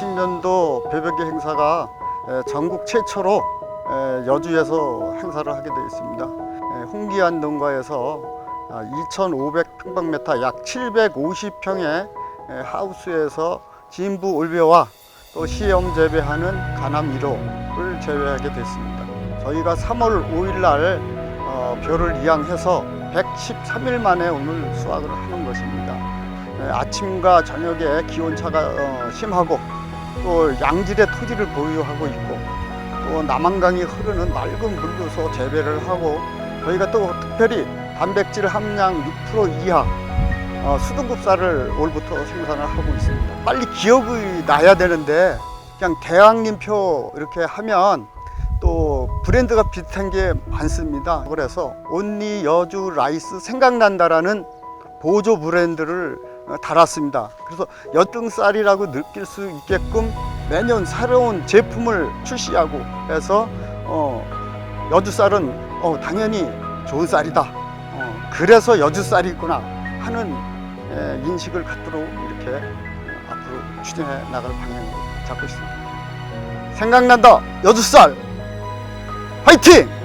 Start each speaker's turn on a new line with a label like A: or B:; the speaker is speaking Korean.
A: 2020년도 배벽기 행사가 에, 전국 최초로 에, 여주에서 행사를 하게 되어 있습니다. 에, 홍기안 농가에서 2,500평방미터 약 750평의 하우스에서 진부 올벼와 또 시험 재배하는 가남 1호를 재배하게 됐습니다. 저희가 3월 5일 날 어, 벼를 이양해서 113일 만에 오늘 수확을 하는 것입니다. 에, 아침과 저녁에 기온차가 어, 심하고 또 양질의 토지를 보유하고 있고 또 남한강이 흐르는 맑은 물로서 재배를 하고 저희가 또 특별히 단백질 함량 6% 이하 어, 수등급쌀을 올부터 생산을 하고 있습니다. 빨리 기업이 나야 되는데 그냥 대왕님표 이렇게 하면 또 브랜드가 비슷한 게 많습니다. 그래서 온리 여주 라이스 생각난다라는 보조 브랜드를 어, 달았습니다. 그래서 여등쌀이라고 느낄 수 있게끔 매년 새로운 제품을 출시하고 해서 어, 여주쌀은 어, 당연히 좋은 쌀이다. 어, 그래서 여주쌀이구나 하는 에, 인식을 갖도록 이렇게 어, 앞으로 추진해 나갈 방향으로 잡고 있습니다. 생각난다 여주쌀 화이팅!